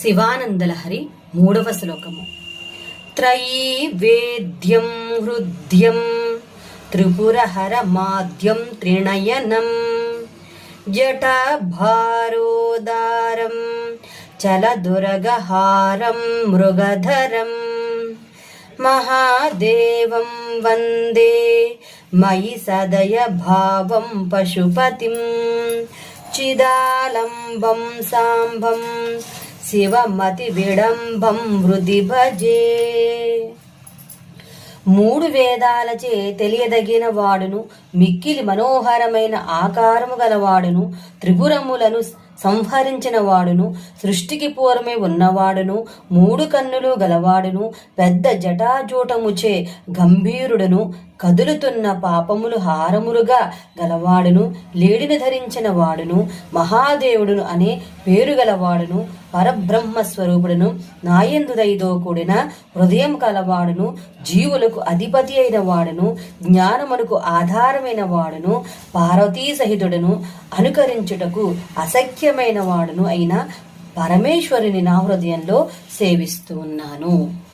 శివానందలహరి మూడవ శ్లోకము. త్రయీ వేద్యం హృద్యం త్రిపురహర మాద్యం త్రినయనం జటాభారోదారం చలదురగహారం మృగధరం మహాదేవం వందే మయి సదయ భావం పశుపతిం చిదాలంబం సాంబం శివమతి విడంబం హృది భజే. మూడు వేదాలచే తెలియదగిన వాడును మిక్కిలి మనోహరమైన ఆకారము గలవాడును త్రిపురములను సంహరించిన వాడును సృష్టికి పూర్వమే ఉన్నవాడును మూడు కన్నులు గలవాడును పెద్ద జటాజూటముచే గంభీరుడును కదులుతున్న పాపములు హారములుగా గలవాడును లేడిని ధరించిన వాడును మహాదేవుడును అనే పేరు గలవాడును పరబ్రహ్మ స్వరూపుడును నాయందుదైదో కూడిన హృదయం కలవాడును జీవులకు అధిపతి అయిన వాడును జ్ఞానమునకు ఆధారమైన వాడును పార్వతీ సహితుడును అనుకరించుటకు అసఖ్యమైన వాడును అయిన పరమేశ్వరుని నా హృదయంలో సేవిస్తూ ఉన్నాను.